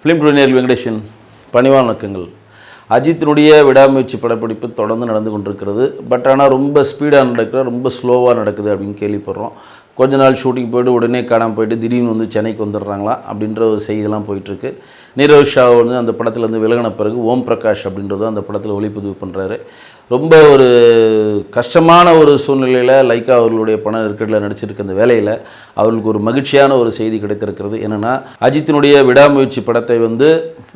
Film டுனியர் Venkatesan பணிவான வணக்கங்கள் அஜித்தினுடைய விடாமுயற்சி படப்பிடிப்பு தொடர்ந்து நடந்து கொண்டிருக்கிறது. பட் ஆனால் ரொம்ப ஸ்பீடாக நடக்கிற ரொம்ப ஸ்லோவாக நடக்குது அப்படின்னு கேள்விப்படுறோம். கொஞ்ச நாள் ஷூட்டிங் போயிட்டு உடனே காணாமல் போயிட்டு திடீர்னு வந்து சென்னைக்கு வந்துடுறாங்களாம் அப்படின்ற ஒரு செய்தியெல்லாம் போயிட்டுருக்கு. நீரவ் ஷா வந்து அந்த படத்துலேருந்து விலகின பிறகு ஓம் பிரகாஷ் அப்படின்றதும் அந்த படத்தில் ஒளிப்பதிவு பண்ணுறாரு ரொம்ப ஒரு கஷ்டமான ஒரு சூழ்நிலையில் லைக்கா அவர்களுடைய பண நெருக்கடியில் நடிச்சிருக்க அந்த வேலையில் அவர்களுக்கு ஒரு மகிழ்ச்சியான ஒரு செய்தி கிடைத்திருக்கிறது. என்னென்னா அஜித்தினுடைய விடாமுயற்சி படத்தை வந்து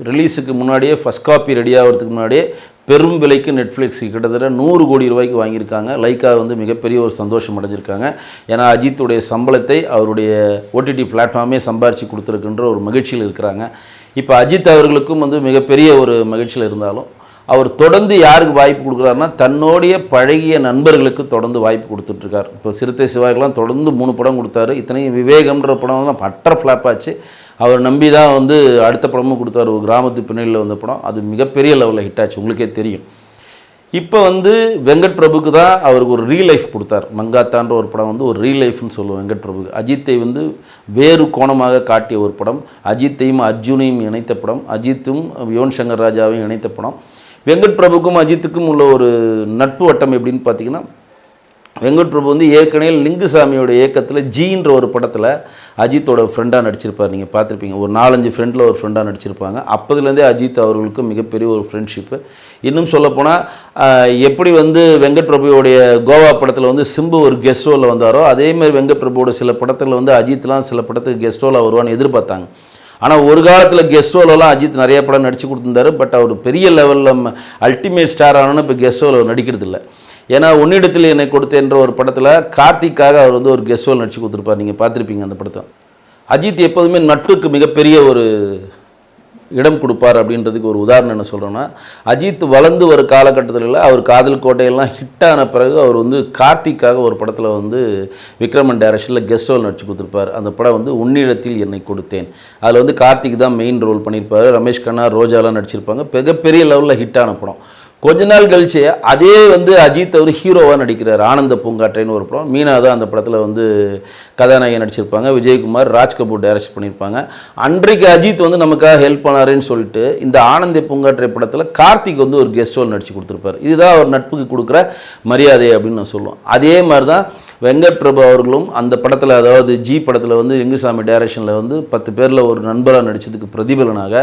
ரிலீஸுக்கு முன்னாடியே ஃபஸ்ட் காப்பி ரெடி ஆகிறதுக்கு முன்னாடியே பெரும் விலைக்கு நெட்ஃப்ளிக்ஸ் கிட்டத்தட்ட நூறு கோடி ரூபாய்க்கு வாங்கியிருக்காங்க. லைக்கா வந்து மிகப்பெரிய ஒரு சந்தோஷம் அடைஞ்சிருக்காங்க. ஏன்னா அஜித்துடைய சம்பளத்தை அவருடைய ஓடிடி பிளாட்ஃபார்மே சம்பாரித்து கொடுத்துருக்குன்ற ஒரு மகிழ்ச்சியில் இருக்கிறாங்க. இப்போ அஜித் அவர்களுக்கும் வந்து மிகப்பெரிய ஒரு மகிழ்ச்சியில் இருந்தாலும் அவர் தொடர்ந்து யாருக்கு வாய்ப்பு கொடுக்குறாருன்னா தன்னுடைய பழகிய நண்பர்களுக்கு தொடர்ந்து வாய்ப்பு கொடுத்துட்ருக்கார். இப்போ சிறுத்தை சிவாய்க்கெலாம் தொடர்ந்து மூணு படம் கொடுத்தாரு. இத்தனையும் விவேகம்ன்ற படம் தான் பட்டர் ஃப்ளாப் ஆச்சு. அவர் நம்பி தான் வந்து அடுத்த படமும் கொடுத்தாரு. ஒரு கிராமத்து பின்னணியில் வந்த படம். அது மிகப்பெரிய லெவலில் ஹிட் ஆச்சு. உங்களுக்கே தெரியும். இப்போ வந்து வெங்கட் பிரபுக்கு தான் அவருக்கு ஒரு ரீ லைஃப் கொடுத்தார். மங்காத்தான்ற ஒரு படம் வந்து ஒரு ரீ லைஃப்னு சொல்லுவோம் வெங்கட் பிரபுக்கு. அஜித்தை வந்து வேறு கோணமாக காட்டிய ஒரு படம். அஜித்தையும் அர்ஜுனையும் இணைத்த படம். அஜித்தும் யுவன் சங்கர் ராஜாவையும் இணைத்த படம். வெங்கட் பிரபுக்கும் அஜித்துக்கும் உள்ள ஒரு நட்பு வட்டம் எப்படின்னு பார்த்தீங்கன்னா வெங்கட் பிரபு வந்து ஏற்கனவே லிங்குசாமியோட இயக்கத்தில் ஜீன்ற ஒரு படத்தில் அஜித்தோட ஃப்ரெண்டாக நடிச்சிருப்பார். நீங்கள் பார்த்துருப்பீங்க. ஒரு நாலஞ்சு ஃப்ரெண்டில் ஒரு ஃப்ரெண்டாக நடிச்சிருப்பாங்க. அப்போதுலேருந்தே அஜித் அவர்களுக்கு மிகப்பெரிய ஒரு ஃப்ரெண்ட்ஷிப்பு இன்னும் சொல்லப்போனால் எப்படி வந்து வெங்கட் பிரபுவோடைய கோவா படத்தில் வந்து சிம்பு ஒரு கெஸ்ட் ரோலில் வந்தாரோ அதேமாதிரி வெங்கட் பிரபுவோட சில படத்தில் வந்து அஜித்லாம் சில படத்துக்கு கெஸ்ட் ரோலாக வருவான்னு எதிர்பார்த்தாங்க. ஆனால் ஒரு காலத்தில் கெஸ்ட் ரோலெல்லாம் அஜித் நிறைய படம் நடிச்சு கொடுத்துருந்தாரு. பட் அவர் பெரிய லெவலில் அல்டிமேட் ஸ்டார் ஆனோன்னு இப்போ கெஸ்ட் ரோல் நடிக்கிறது இல்லை ஏன்னா உன்னிடத்தில் என்னை கொடுத்தேன்ற ஒரு படத்தில் கார்த்திக்காக அவர் வந்து ஒரு கெஸ்ட் ரோல் நடிச்சு கொடுத்துருப்பார். நீங்கள் பார்த்துருப்பீங்க அந்த படத்தை. அஜித் எப்போதுமே நட்புக்கு மிகப்பெரிய ஒரு இடம் கொடுப்பார் அப்படின்றதுக்கு ஒரு உதாரணம் என்ன சொல்கிறேன்னா அஜித் வளர்ந்து வர காலகட்டத்தில் அவர் காதல் கோட்டையெல்லாம் ஹிட்டான பிறகு அவர் வந்து கார்த்திக்காக ஒரு படத்தில் வந்து விக்ரமன் டைரக்ஷனில் கெஸ்ட் ரோல் நடிச்சு கொடுத்துருப்பார். அந்த படம் வந்து உன்னிடத்தில் என்னை கொடுத்தேன். அதில் வந்து கார்த்திக் தான் மெயின் ரோல் பண்ணியிருப்பார். ரமேஷ் கண்ணா ரோஜாலாம் நடிச்சிருப்பாங்க. மிகப்பெரிய லெவலில் ஹிட்டான படம். கொஞ்ச நாள் கழிச்சு அதே வந்து அஜித் அவர் ஹீரோவாக நடிக்கிறார். ஆனந்த பூங்காற்றைன்னு ஒரு படம். மீனா தான் அந்த படத்தில் வந்து கதாநாயகி நடிச்சிருப்பாங்க. விஜயகுமார் ராஜ் கபூர் டைரக்ட் பண்ணியிருப்பாங்க. அன்றைக்கு அஜித் வந்து நமக்காக ஹெல்ப் பண்ணாருன்னு சொல்லிட்டு இந்த ஆனந்த பூங்காற்றை படத்தில் கார்த்திக் வந்து ஒரு கெஸ்ட் ரோல் நடித்து கொடுத்துருப்பார். இதுதான் அவர் நட்புக்கு கொடுக்குற மரியாதை அப்படின்னு நான் சொல்லுவோம் அதே மாதிரி தான் வெங்கட் பிரபு அவர்களும் அந்த படத்தில் அதாவது ஜி படத்தில் வந்து எங்குசாமி டைரக்ஷனில் வந்து பத்து பேரில் ஒரு நண்பராக நடித்ததுக்கு பிரதிபலனாக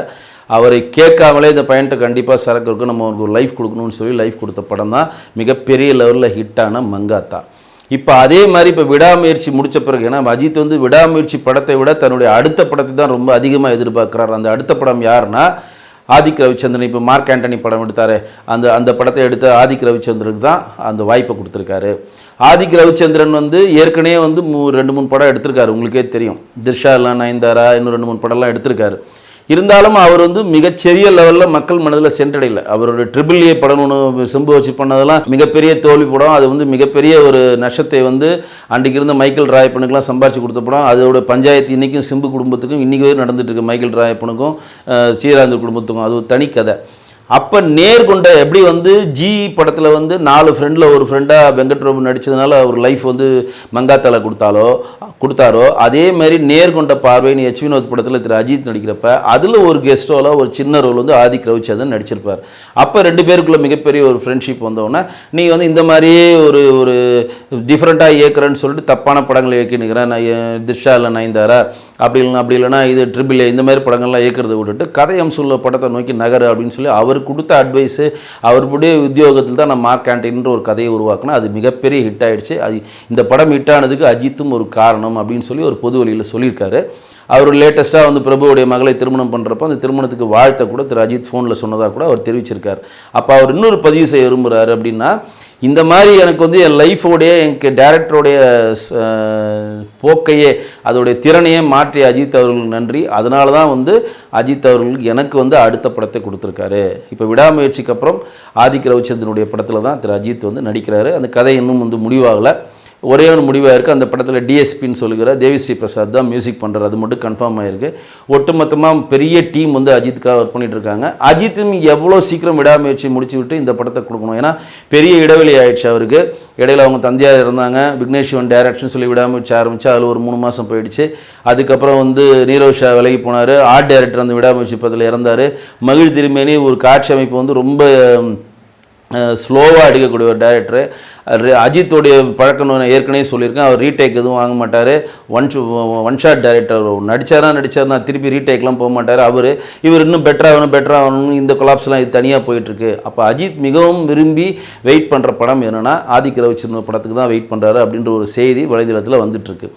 அவரை கேட்காமலே இந்த பையன்ட்ட கண்டிப்பாக சரக்கு இருக்கும் நம்ம ஒரு லைஃப் கொடுக்கணும்னு சொல்லி லைஃப் கொடுத்த படம் தான் மிகப்பெரிய லெவலில் ஹிட்டான மங்காத்தா. இப்போ அதே மாதிரி இப்போ விடாமுயற்சி முடித்த பிறகு ஏன்னா அஜித் வந்து விடாமுயற்சி படத்தை விட தன்னுடைய அடுத்த படத்தை தான் ரொம்ப அதிகமாக எதிர்பார்க்குறாரு. அந்த அடுத்த படம் யாருன்னா ஆதிக் ரவிச்சந்திரன். இப்போ மார்க் ஆண்டனி படம் எடுத்தார் அந்த அந்த படத்தை எடுத்த ஆதிக் ரவிச்சந்திரனுக்கு தான் அந்த வாய்ப்பை கொடுத்துருக்காரு. ஆதிக் ரவிச்சந்திரன் வந்து ஏற்கனவே வந்து மூ ரெண்டு மூணு படம் எடுத்திருக்காரு. உங்களுக்கே தெரியும். திர்ஷா எல்லாம் நயன்தாரா இன்னும் ரெண்டு மூணு படம்லாம் எடுத்திருக்காரு. இருந்தாலும் அவர் வந்து மிகச்சிறிய லெவலில் மக்கள் மனதில் சென்றடையல. அவரோட ட்ரிபிள் ஏ படம் ஒன்று செம்பு வச்சு பண்ணதெல்லாம் மிகப்பெரிய தோல்வி படம். அது வந்து மிகப்பெரிய ஒரு நஷ்டத்தை வந்து அன்றைக்கு இருந்த மைக்கேல் ராயப்பனுக்கெல்லாம் சம்பாரிச்சு கொடுத்த படம். அதோட பஞ்சாயத்து இன்றைக்கும் சிம்பு குடும்பத்துக்கும் இன்றைக்கி வரை நடந்துட்டு இருக்கு மைக்கேல் ராயப்பனுக்கும் அஹ், ஸ்ரீராந்தர் குடும்பத்துக்கும். அது ஒரு தனி கதை. அப்போ நேர்கொண்ட எப்படி வந்து ஜி படத்தில் வந்து நாலு ஃப்ரெண்டில் ஒரு ஃப்ரெண்டாக வெங்கட்பிரபு நடித்ததுனால அவர் லைஃப் வந்து மங்காத்தால கொடுத்தாலோ கொடுத்தாரோ அதே மாதிரி நேர்கொண்ட பார்வைன்னு எச் வினோத் படத்தில் திரு அஜித் நடிக்கிறப்ப அதில் ஒரு கெஸ்ட் ரோலாக ஒரு சின்ன ரோல் வந்து ஆதிக் ரவிச்சந்திரன் நடிச்சிருப்பார். அப்போ ரெண்டு பேருக்குள்ள மிகப்பெரிய ஒரு ஃப்ரெண்ட்ஷிப் வந்தோடனே நீ வந்து இந்த மாதிரியே ஒரு ஒரு டிஃப்ரெண்ட்டாக இயக்குறேன்னு சொல்லிட்டு தப்பான படங்களை இயக்கினுக்கிறேன் நான் திஷா இல்லை நயன்தாரா அப்படி இல்லைனா அப்படி இல்லைனா இது ட்ரிபிள் இந்த மாதிரி படங்கள்லாம் இயக்கிறத விட்டுட்டு கதை அம்சம் படத்தை நோக்கி நகர் அப்படின்னு சொல்லி அவர் கொடுத்த அட்வைஸு அவருடைய உத்தியோகத்தில் தான் நான் மார்க் கேண்டீன்ற ஒரு கதையை உருவாக்கினா அது மிகப்பெரிய ஹிட் ஆயிடுச்சு. அது இந்த படம் ஹிட் ஆனதுக்கு அஜித்தும் ஒரு காரணம் அப்படின்னு சொல்லி ஒரு பொது வழியில் சொல்லியிருக்காரு. அவர் லேட்டஸ்ட்டாக வந்து பிரபுவுடைய மகளை திருமணம் பண்ணுறப்போ அந்த திருமணத்துக்கு வாழ்த்த கூட திரு அஜித் ஃபோனில் சொன்னதாக கூட அவர் தெரிவிச்சிருக்கார். அப்போ அவர் இன்னொரு பதிவு செய்ய விரும்புகிறாரு அப்படின்னா இந்த மாதிரி எனக்கு வந்து என் லைஃபோடைய எனக்கு டேரக்டருடைய போக்கையே அதோடைய திறனையே மாற்றி அஜித் அவர்களுக்கு நன்றி. அதனால தான் வந்து அஜித் அவர்களுக்கு எனக்கு வந்து அடுத்த படத்தை கொடுத்துருக்காரு. இப்போ விடாமுயற்சிக்கு அப்புறம் ஆதிக் ரவிச்சந்திரனுடைய படத்தில் தான் திரு அஜித் வந்து நடிக்கிறாரு. அந்த கதை இன்னும் வந்து முடிவாகலை. ஒரே ஒரு முடிவாக இருக்குது அந்த படத்தில் டிஎஸ்பின்னு சொல்லுகிற தேவிஸ்ரீ பிரசாத் தான் மியூசிக் பண்ணுறாரு அது மட்டும் கன்ஃபார்ம் ஆகிருக்கு ஒட்டுமொத்தமாக பெரிய டீம் வந்து அஜித்துக்காக ஒர்க் பண்ணிகிட்டு இருக்காங்க அஜித்தும் எவ்வளோ சீக்கிரம் விடாமுயற்சி முடிச்சு விட்டு இந்த படத்தை கொடுக்கணும். ஏன்னா பெரிய இடைவெளி ஆயிடுச்சு அவருக்கு. இடையில அவங்க தந்தையார் இருந்தாங்க. விக்னேஷ்வன் டேரக்ஷன் சொல்லி விடாமுயற்சி ஆரம்பிச்சு அதில் ஒரு மூணு மாதம் போயிடுச்சு. அதுக்கப்புறம் வந்து நீரவ் ஷா விலகி போனார். ஆர்ட் டைரக்டர் அந்த விடாமுயற்சி படத்தில் இறந்தார். மகிழ் திருமேனி ஒரு காட்சி அமைப்பு வந்து ரொம்ப ஸ்லோவாக எடுக்கக்கூடிய ஒரு டேரக்டரு அஜித்தோடைய பழக்கம் நான் ஏற்கனவே சொல்லியிருக்கேன். அவர் ரீடேக் எதுவும் வாங்க மாட்டார். ஒன் ஒன் ஷாட் டேரக்டர் நடித்தாரா நடித்தார்னா திருப்பி ரீடேக்லாம் போக மாட்டார். அவர் இவர் இன்னும் பெட்டராகணும் ஆகணும் பெட்டர் ஆகணும் இந்த கொலாப்ஸ்லாம் இது தனியாக போயிட்டுருக்கு. அப்போ அஜித் மிகவும் விரும்பி வெயிட் பண்ணுற படம் என்னென்னா ஆதிக்க ரவிச்சந்திர படத்துக்கு தான் வெயிட் பண்ணுறாரு அப்படின்ற ஒரு செய்தி வலைதளத்தில் வந்துட்டுருக்கு.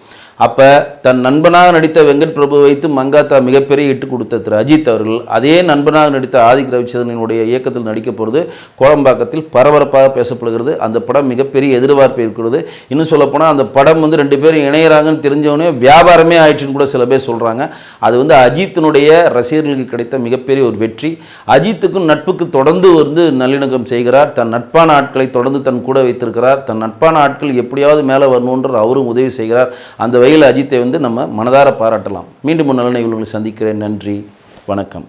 அப்போ தன் நண்பனாக நடித்த வெங்கட் பிரபு வைத்து மங்காத்தா மிகப்பெரிய இட்டு கொடுத்த திரு அஜித் அவர்கள் அதே நண்பனாக நடித்த ஆதிக் ரவிச்சந்திரனுடைய இயக்கத்தில் நடிக்க போகிறது கோலம்பாக்கத்தில் பரபரப்பாக பேசப்படுகிறது. அந்த படம் மிக மிகப்பெரிய எதிர்பார்ப்பு இருக்கிறது இன்னும் சொல்லப்போனால் அந்த படம் வந்து ரெண்டு பேரும் இணையிறாங்கன்னு தெரிஞ்சவொடனே வியாபாரமே ஆயிடுச்சுன்னு கூட சில பேர் சொல்கிறாங்க அது வந்து அஜித்தினுடைய ரசிகர்களுக்கு கிடைத்த மிகப்பெரிய ஒரு வெற்றி. அஜித்துக்கும் நட்புக்கு தொடர்ந்து வந்து நல்லிணக்கம் செய்கிறார். தன் நட்பான ஆட்களை தொடர்ந்து தன் கூட வைத்திருக்கிறார். தன் நட்பான ஆட்கள் எப்படியாவது மேலே வரணுன்ற அவரும் உதவி செய்கிறார். அந்த வகையில் அஜித்தை வந்து நம்ம மனதார பாராட்டலாம். மீண்டும் நல்ல நிகழ்வுகளை சந்திக்கிறேன். நன்றி. வணக்கம்.